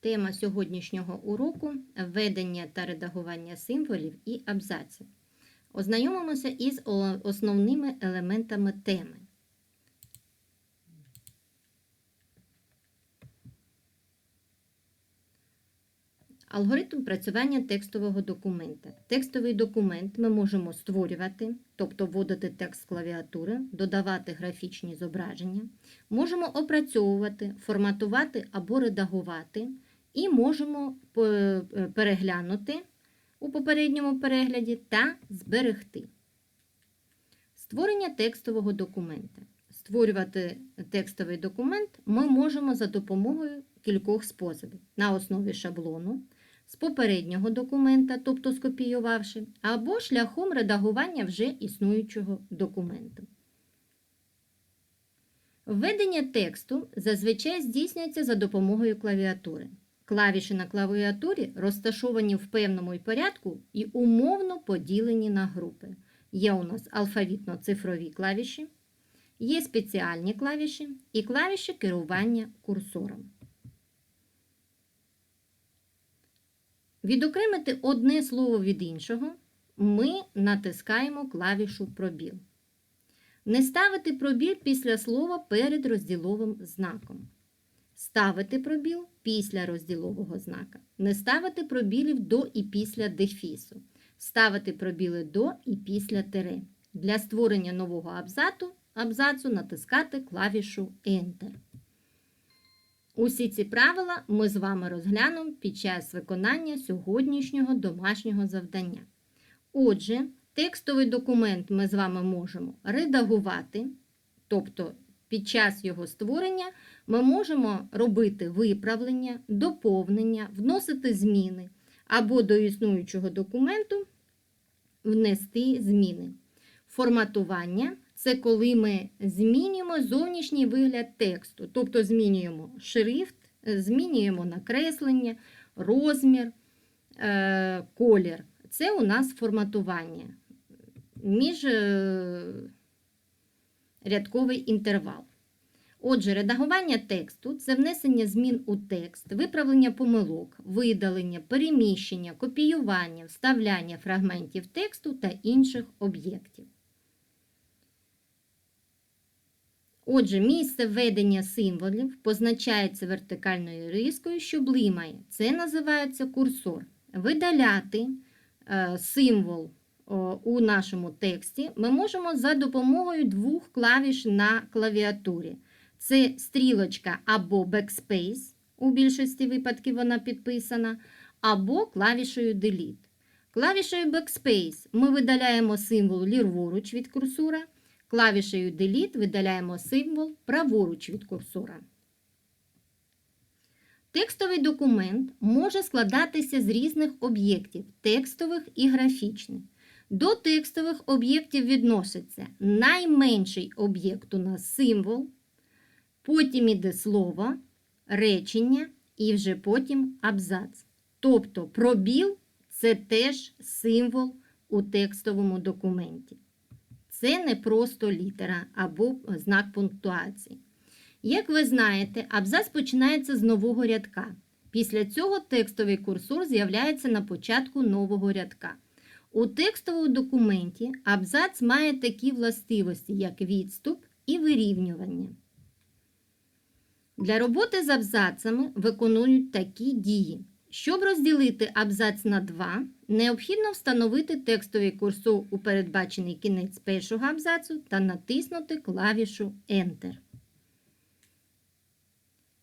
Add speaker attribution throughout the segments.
Speaker 1: Тема сьогоднішнього уроку введення та редагування символів і абзаців. Ознайомимося із основними елементами теми. Алгоритм працювання текстового документа. Текстовий документ ми можемо створювати, тобто вводити текст з клавіатури, додавати графічні зображення, можемо опрацьовувати, форматувати або редагувати, і можемо е, переглянути у попередньому перегляді та зберегти. Створення текстового документа. Створювати текстовий документ ми можемо за допомогою кількох способів на основі шаблону, з попереднього документа, тобто скопіювавши, або шляхом редагування вже існуючого документу. Введення тексту зазвичай здійснюється за допомогою клавіатури. Клавіші на клавіатурі розташовані в певному порядку і умовно поділені на групи. Є у нас алфавітно-цифрові клавіші, є спеціальні клавіші і клавіші керування курсором. Відокремити одне слово від іншого ми натискаємо клавішу пробіл. Не ставити пробіл після слова перед розділовим знаком. Ставити пробіл після розділового знака. Не ставити пробілів до і після дефісу. Ставити пробіли до і після тире. Для створення нового абзацу, абзацу натискати клавішу Enter. Усі ці правила ми з вами розглянемо під час виконання сьогоднішнього домашнього завдання. Отже, текстовий документ ми з вами можемо редагувати, тобто під час його створення ми можемо робити виправлення, доповнення, вносити зміни або до існуючого документу внести зміни. Форматування це коли ми змінюємо зовнішній вигляд тексту, тобто змінюємо шрифт, змінюємо накреслення, розмір, е, колір. Це у нас форматування міжрядковий інтервал. Отже, редагування тексту це внесення змін у текст, виправлення помилок, видалення, переміщення, копіювання, вставляння фрагментів тексту та інших об'єктів. Отже, місце введення символів позначається вертикальною рискою, що блимає. Це називається курсор. Видаляти е, символ у нашому тексті ми можемо за допомогою двох клавіш на клавіатурі. Це стрілочка або Backspace, у більшості випадків вона підписана, або клавішою Delete. Клавішею Backspace ми видаляємо символ ліворуч від курсора. Клавішею Delete видаляємо символ праворуч від курсора. Текстовий документ може складатися з різних об'єктів текстових і графічних. До текстових об'єктів відноситься найменший об'єкт у нас символ, потім іде слово, речення і вже потім абзац. Тобто пробіл це теж символ у текстовому документі. Це не просто літера або знак пунктуації. Як ви знаєте, абзац починається з нового рядка. Після цього текстовий курсор з'являється на початку нового рядка. У текстовому документі абзац має такі властивості, як відступ і вирівнювання. Для роботи з абзацами виконують такі дії. Щоб розділити абзац на два, необхідно встановити текстовий курсор у передбачений кінець першого абзацу та натиснути клавішу Enter.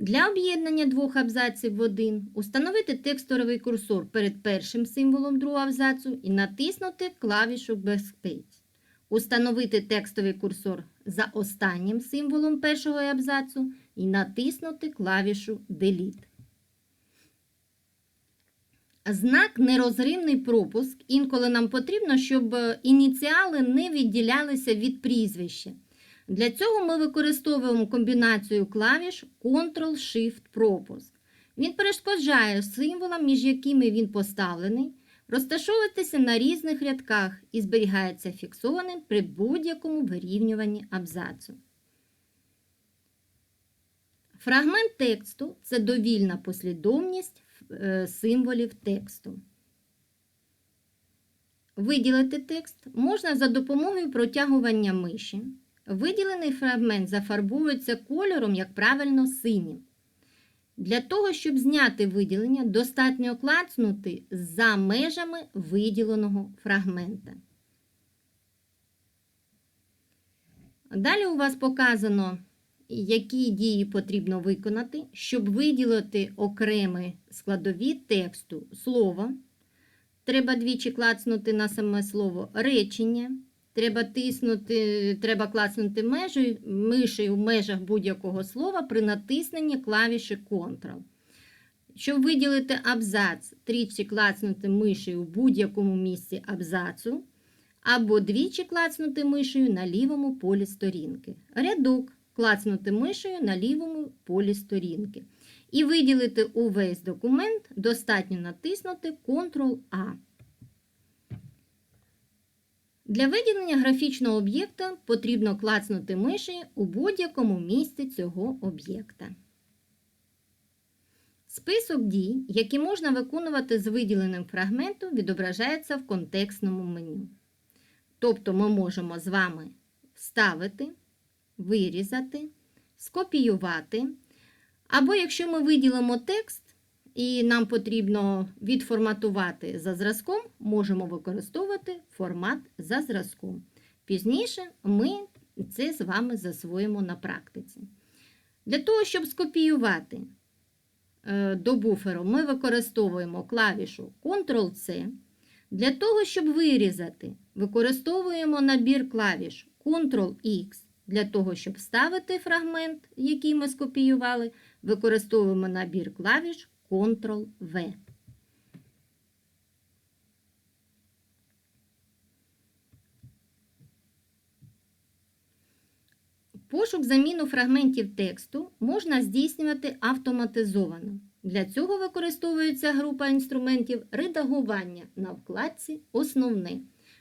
Speaker 1: Для об'єднання двох абзаців в один установити текстовий курсор перед першим символом другого абзацу і натиснути клавішу Backspace. Установити текстовий курсор за останнім символом першого абзацу і натиснути клавішу Delete. Знак нерозривний пропуск. Інколи нам потрібно, щоб ініціали не відділялися від прізвища. Для цього ми використовуємо комбінацію клавіш Ctrl-Shift-пропуск. Він перешкоджає символам, між якими він поставлений, розташовуватися на різних рядках і зберігається фіксованим при будь-якому вирівнюванні абзацу. Фрагмент тексту це довільна послідовність е, символів тексту. Виділити текст можна за допомогою протягування миші. Виділений фрагмент зафарбується кольором, як правильно, синім. Для того, щоб зняти виділення, достатньо клацнути за межами виділеного фрагмента. Далі у вас показано, які дії потрібно виконати, щоб виділити окремі складові тексту слово. Треба двічі клацнути на саме слово речення. Треба тиснути, треба клацнути межею, мишею в межах будь-якого слова при натисненні клавіші Ctrl. Щоб виділити абзац, тричі клацнути мишею в будь-якому місці абзацу, або двічі клацнути мишею на лівому полі сторінки. Рядок клацнути мишею на лівому полі сторінки. І виділити увесь документ достатньо натиснути Ctrl-A. Для виділення графічного об'єкта потрібно клацнути мишею у будь-якому місці цього об'єкта. Список дій, які можна виконувати з виділеним фрагментом, відображається в контекстному меню. Тобто ми можемо з вами вставити, вирізати, скопіювати. Або якщо ми виділимо текст і нам потрібно відформатувати за зразком, можемо використовувати формат за зразком. Пізніше ми це з вами засвоїмо на практиці. Для того, щоб скопіювати е, до буферу, ми використовуємо клавішу Ctrl-C. Для того, щоб вирізати, використовуємо набір клавіш Ctrl-X. Для того, щоб вставити фрагмент, який ми скопіювали, використовуємо набір клавіш Ctrl-V. Пошук заміну фрагментів тексту можна здійснювати автоматизовано. Для цього використовується група інструментів редагування на вкладці Основне.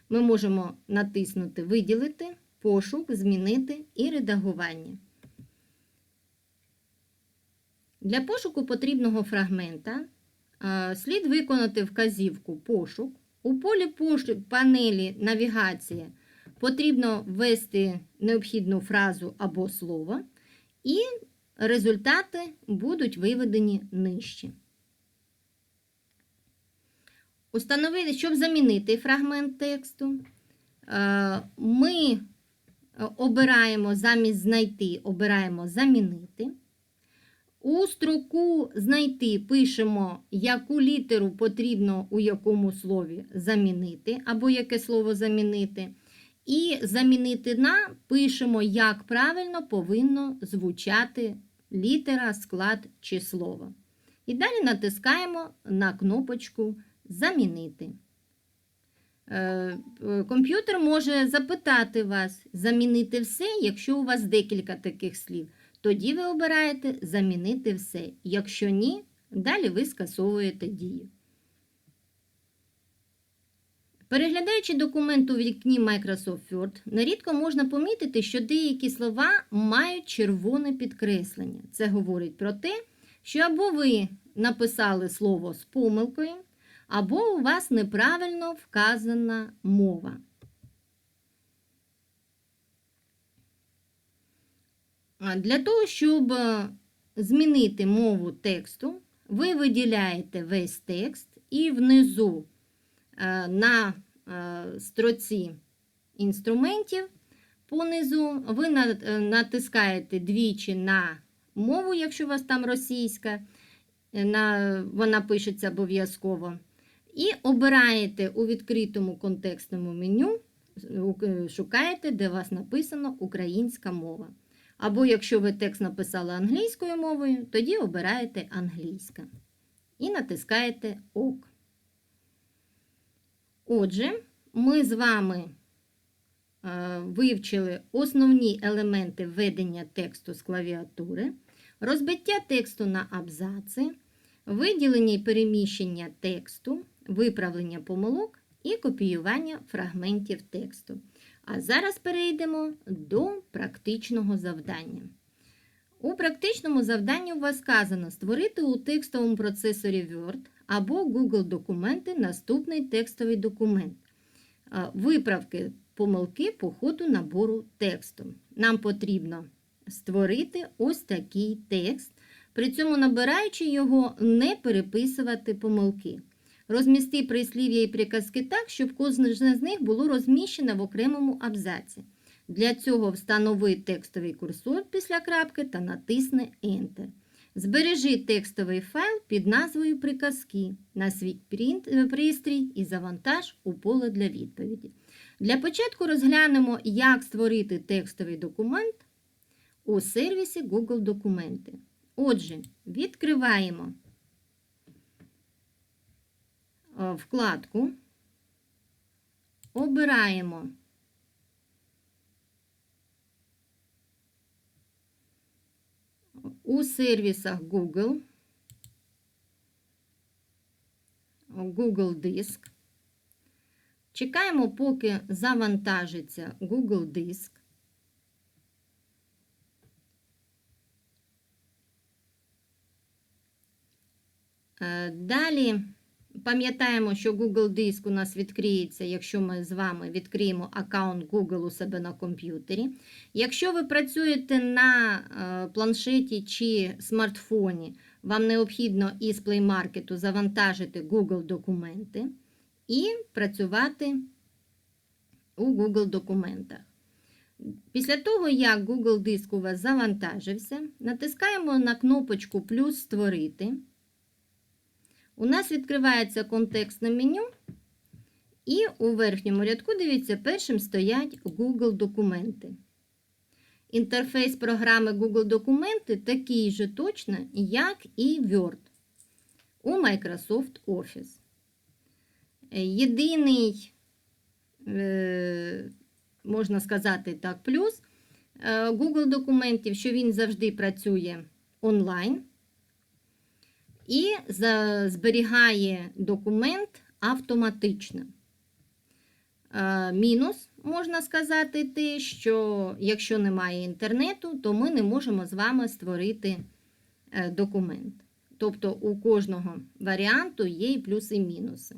Speaker 1: Ми можемо натиснути Виділити, пошук, змінити і редагування. Для пошуку потрібного фрагмента е, слід виконати вказівку Пошук. У полі пошук панелі Навігація потрібно ввести необхідну фразу або слово, і результати будуть виведені нижче. Установити, щоб замінити фрагмент тексту, е, ми обираємо замість знайти, обираємо замінити. У строку знайти пишемо, яку літеру потрібно у якому слові замінити, або яке слово замінити. І замінити на пишемо, як правильно повинно звучати літера, склад чи слово. І далі натискаємо на кнопочку Замінити. Е, комп'ютер може запитати вас, замінити все, якщо у вас декілька таких слів. Тоді ви обираєте замінити все. Якщо ні, далі ви скасовуєте дію. Переглядаючи документ у вікні Microsoft Word, нерідко можна помітити, що деякі слова мають червоне підкреслення. Це говорить про те, що або ви написали слово з помилкою, або у вас неправильно вказана мова. Для того, щоб змінити мову тексту, ви виділяєте весь текст і внизу на строці інструментів понизу ви натискаєте двічі на мову, якщо у вас там російська, вона пишеться обов'язково. І обираєте у відкритому контекстному меню, шукаєте, де у вас написано українська мова. Або якщо ви текст написали англійською мовою, тоді обираєте англійська. І натискаєте ОК. Отже, ми з вами е, вивчили основні елементи введення тексту з клавіатури, розбиття тексту на абзаци, виділення і переміщення тексту, виправлення помилок і копіювання фрагментів тексту. А зараз перейдемо до практичного завдання. У практичному завданні у вас сказано створити у текстовому процесорі Word або Google документи наступний текстовий документ. Виправки помилки по ходу набору тексту. Нам потрібно створити ось такий текст, при цьому набираючи його, не переписувати помилки. Розмісти прислів'я і приказки так, щоб кожне з них було розміщено в окремому абзаці. Для цього встанови текстовий курсор після крапки та натисни Enter. Збережи текстовий файл під назвою Приказки на свій е, пристрій і завантаж у поле для відповіді. Для початку розглянемо, як створити текстовий документ у сервісі Google Документи. Отже, відкриваємо вкладку, обираємо у сервісах Google, Google Диск. Чекаємо, поки завантажиться Google Диск. Е, Далі пам'ятаємо, що Google Диск у нас відкриється, якщо ми з вами відкриємо аккаунт Google у себе на комп'ютері. Якщо ви працюєте на е, планшеті чи смартфоні, вам необхідно із Play Market завантажити Google документи і працювати у Google документах. Після того, як Google диск у вас завантажився, натискаємо на кнопочку плюс Створити. У нас відкривається контекстне меню, і у верхньому рядку, дивіться, першим стоять Google документи. Інтерфейс програми Google документи такий же точно, як і Word у Microsoft Office. Єдиний, е, можна сказати так, плюс е, Google документів, що він завжди працює онлайн і зберігає документ автоматично. Е, Мінус, можна сказати, те, що якщо немає інтернету, то ми не можемо з вами створити е, документ. Тобто у кожного варіанту є і плюси, і мінуси.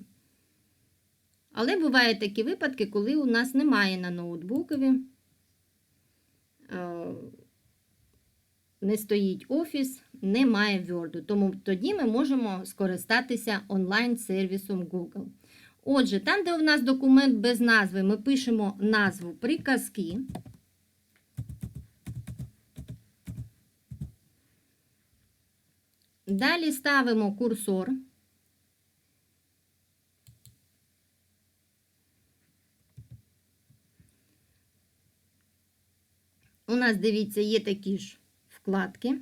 Speaker 1: Але бувають такі випадки, коли у нас немає на ноутбукові, е, не стоїть офіс, немає Word. Тому тоді ми можемо скористатися онлайн-сервісом Google. Отже, там, де у нас документ без назви, ми пишемо назву приказки. Далі ставимо курсор. У нас, дивіться, є такі ж вкладки,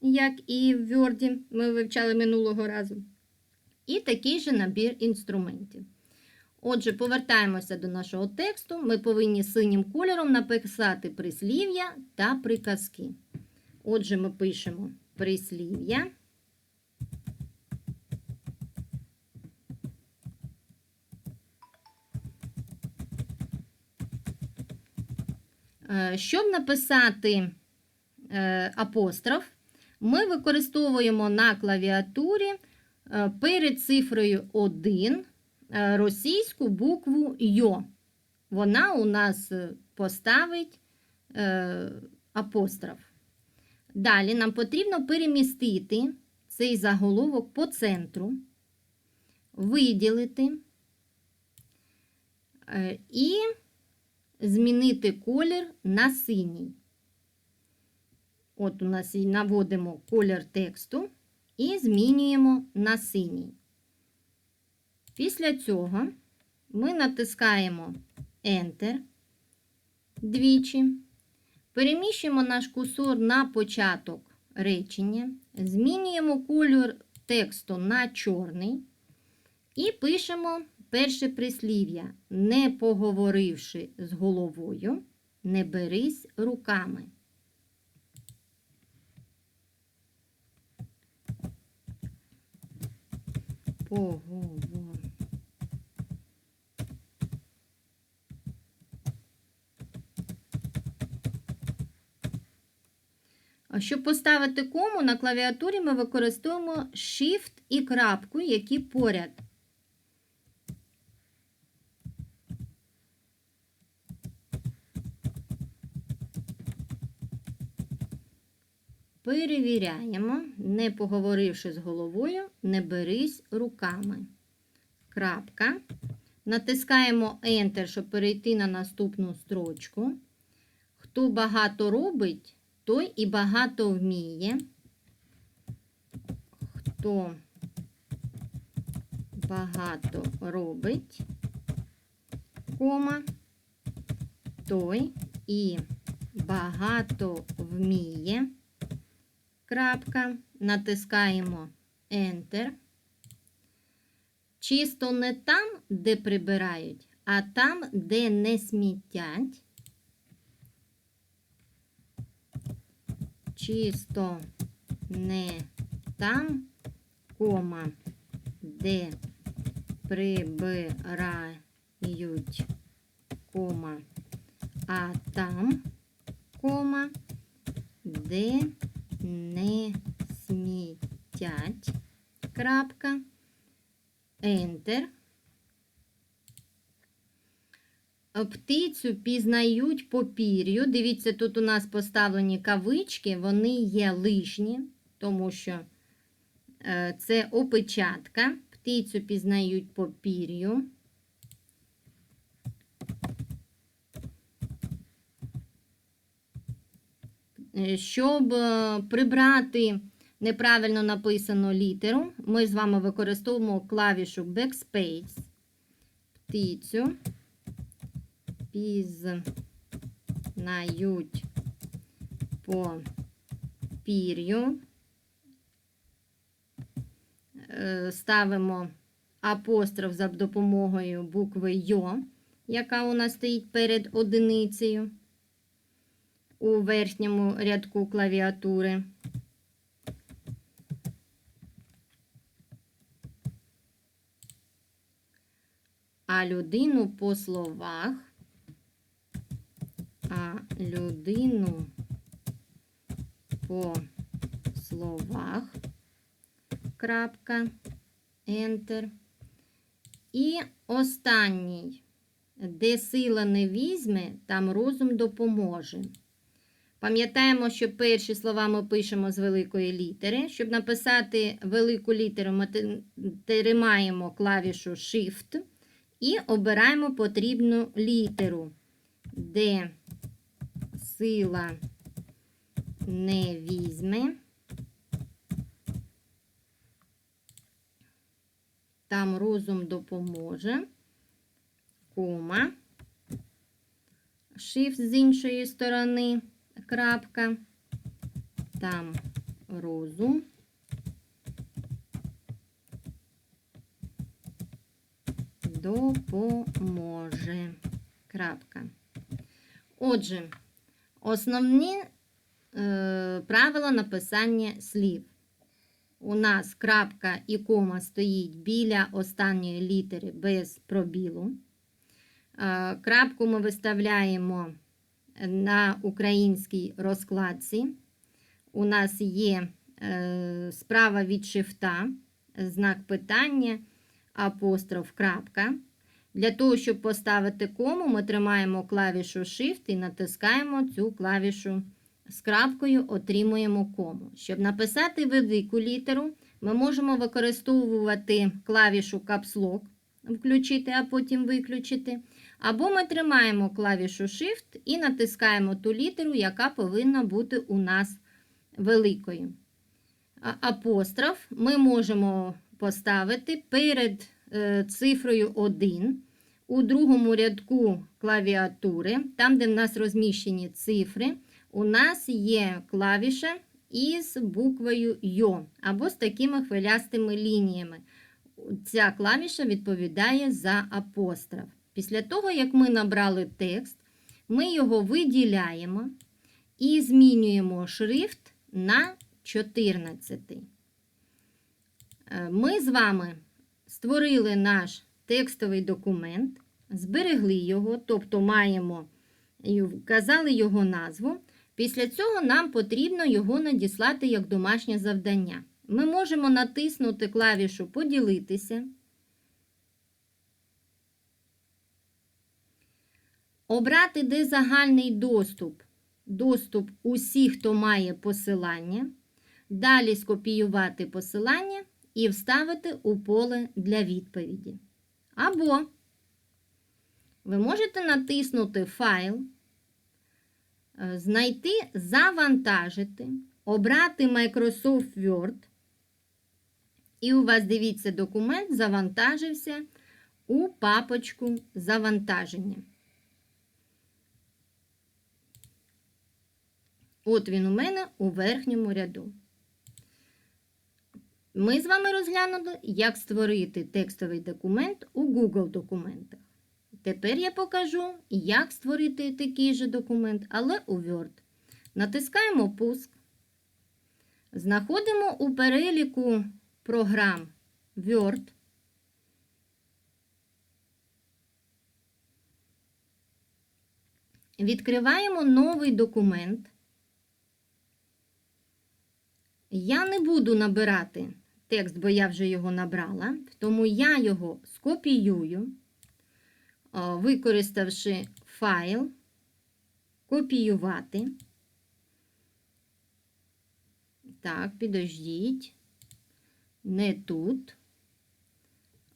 Speaker 1: як і в Word, ми вивчали минулого разу. І такий же набір інструментів. Отже, повертаємося до нашого тексту. Ми повинні синім кольором написати прислів'я та приказки. Отже, ми пишемо прислів'я. Е, Щоб написати апостроф, ми використовуємо на клавіатурі е, перед цифрою 1 е, російську букву Йо. Вона у нас е, поставить е, апостроф. Далі нам потрібно перемістити цей заголовок по центру, виділити е, і змінити колір на синій. От у нас і наводимо колір тексту і змінюємо на синій. Після цього ми натискаємо Enter двічі, переміщуємо наш курсор на початок речення, змінюємо колір тексту на чорний і пишемо перше прислів'я, не поговоривши з головою, не берись руками. Поговор. Щоб поставити кому на клавіатурі, ми використовуємо Shift і крапку, які поряд. Перевіряємо, не поговоривши з головою, не берись руками. Крапка. Натискаємо Enter, щоб перейти на наступну строчку. Хто багато робить, той і багато вміє. Хто багато робить, кома, той і багато вміє. Крапка. Натискаємо Enter. Чисто не там, де прибирають, а там, де не смітять. Чисто не там, кома, де прибирають, кома, а там, кома, де не смітять. Крапка. Enter. Птицю пізнають по пір'ю. Дивіться, тут у нас поставлені кавички, вони є лишні, тому що е, це опечатка. Птицю пізнають по пір'ю. Щоб е, прибрати неправильно написану літеру, ми з вами використовуємо клавішу Backspace. Птицю пізнають по пір'ю. Е, Ставимо апостроф за допомогою букви Йо, яка у нас стоїть перед одиницею у верхньому рядку клавіатури. А людину по словах, а людину по словах, крапка, Enter. І останній, де сила не візьме, там розум допоможе. Пам'ятаємо, що перші слова ми пишемо з великої літери. Щоб написати велику літеру, ми тримаємо клавішу Shift і обираємо потрібну літеру, де сила не візьме. Там розум допоможе, кома, Shift з іншої сторони крапка, там розум. Допоможе. Крапка. Отже, основні е, правила написання слів. У нас крапка і кома стоїть біля останньої літери без пробілу. Е, крапку ми виставляємо на українській розкладці. У нас є е, справа від шифта, знак питання, апостроф, крапка. Для того, щоб поставити кому, ми тримаємо клавішу Shift і натискаємо цю клавішу з крапкою, отримуємо кому. Щоб написати велику літеру, ми можемо використовувати клавішу Lock, включити, а потім виключити. Або ми тримаємо клавішу Shift і натискаємо ту літеру, яка повинна бути у нас великою. Апостроф ми можемо поставити перед е, цифрою 1 у другому рядку клавіатури, там, де в нас розміщені цифри, у нас є клавіша із буквою Йо або з такими хвилястими лініями. Ця клавіша відповідає за апостроф. Після того, як ми набрали текст, ми його виділяємо і змінюємо шрифт на 14. Ми з вами створили наш текстовий документ, зберегли його, тобто маємо вказали його назву. Після цього нам потрібно його надіслати як домашнє завдання. Ми можемо натиснути клавішу Поділитися. Обрати, де загальний доступ, доступ усіх, хто має посилання. Далі скопіювати посилання і вставити у поле для відповіді. Або ви можете натиснути Файл, е, знайти Завантажити, обрати Microsoft Word. І у вас, дивіться, документ завантажився у папочку завантаження. От він у мене у верхньому ряду. Ми з вами розглянули, як створити текстовий документ у Google документах. Тепер я покажу, як створити такий же документ, але у Word. Натискаємо Пуск. Знаходимо у переліку програм Word. Відкриваємо новий документ. Я не буду набирати текст, бо я вже його набрала, тому я його скопіюю, використавши файл, копіювати. Так, підождіть. Не тут.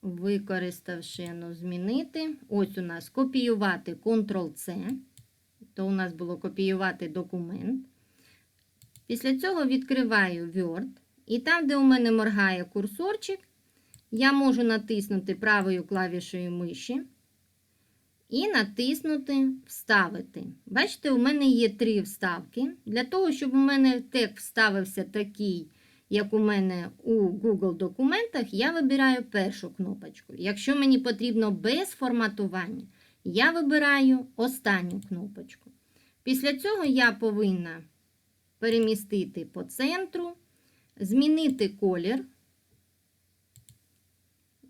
Speaker 1: Використавши, ну, змінити. Ось у нас копіювати Ctrl-C. То у нас було копіювати документ. Після цього відкриваю Word. І там, де у мене моргає курсорчик, я можу натиснути правою клавішою миші і натиснути Вставити. Бачите, у мене є три вставки. Для того, щоб у мене текст вставився такий, як у мене у Google документах, я вибираю першу кнопочку. Якщо мені потрібно без форматування, я вибираю останню кнопочку. Після цього я повинна перемістити по центру, змінити колір.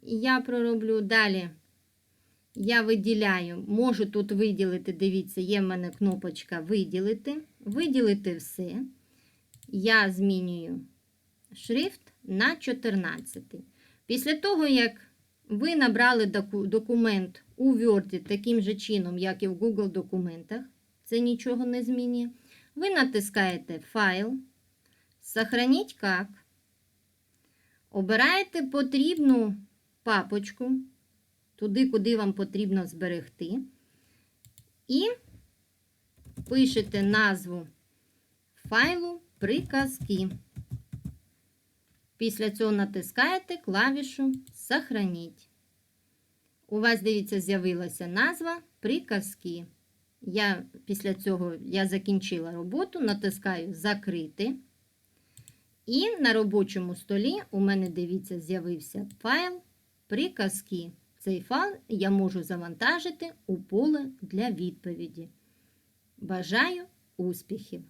Speaker 1: Я пророблю далі. Я виділяю, можу тут виділити, дивіться, є в мене кнопочка виділити, виділити все. Я змінюю шрифт на 14. Після того, як ви набрали документ у Word таким же чином, як і в Google документах, це нічого не змінює. Ви натискаєте Файл, Сохраніть как. Обираєте потрібну папочку, туди, куди вам потрібно зберегти. І пишете назву файлу приказки. Після цього натискаєте клавішу Сохраніть. У вас, дивіться, з'явилася назва приказки. Я після цього я закінчила роботу, натискаю Закрити. І на робочому столі у мене, дивіться, з'явився файл приказки. Цей файл я можу завантажити у поле для відповіді. Бажаю успіхів!